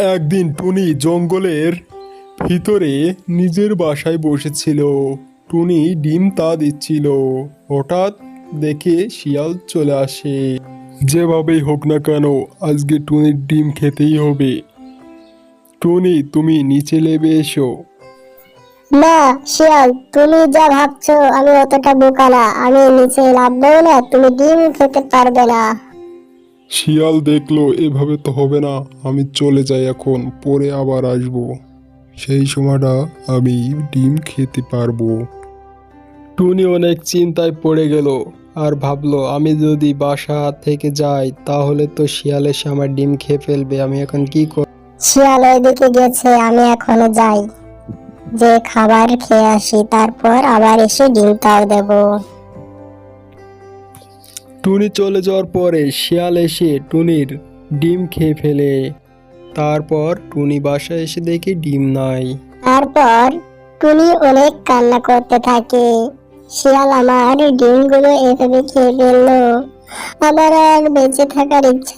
একদিন টুনি জঙ্গলের ভিতরে নিজের বাসায় বসেছিল। টুনি ডিম তা দিচ্ছিল। হঠাৎ দেখে শিয়াল চলে আসে। যেভাবেই হোক না কেন, আজকে টুনির ডিম খেতেই হবে। টুনি, তুমি নিচে নেবে এসো। না, শিয়াল, তুমি যা ভাবছ আমি অতটা বোকা না। আমি নিচে নামবেও না, তুমি ডিম খেতে পারবে না। শিয়াল দেখল, এভাবে তো হবে না, আমি চলে যাই এখন, পরে আবার আসব। সেই সময়টা আমি ডিম খেতে পারব। টুনি অনেক চিন্তায় পড়ে গেল আর ভাবলো, আমি যদি বাসা থেকে যাই, তাহলে তো শিয়াল এসে আমার ডিম খেয়ে ফেলবে, আমি এখন কি করব শিয়াল ওইদিকে গেছে, আমি এখনও যাই। যে খাবার খেয়ে আসি, তারপর আবার এসে ডিমটাও দেবো। টুনি চলে যাওয়ার পরে শিয়াল এসে টুনির ডিম খেয়ে ফেলে। তারপর টুনি বাসায় এসে দেখে ডিম নাই। তারপর টুনি অনেক কান্না করতে থাকে। শিয়াল আমার ডিমগুলো এভাবে খেয়ে ফেলল। আমার আর বেঁচে থাকার ইচ্ছা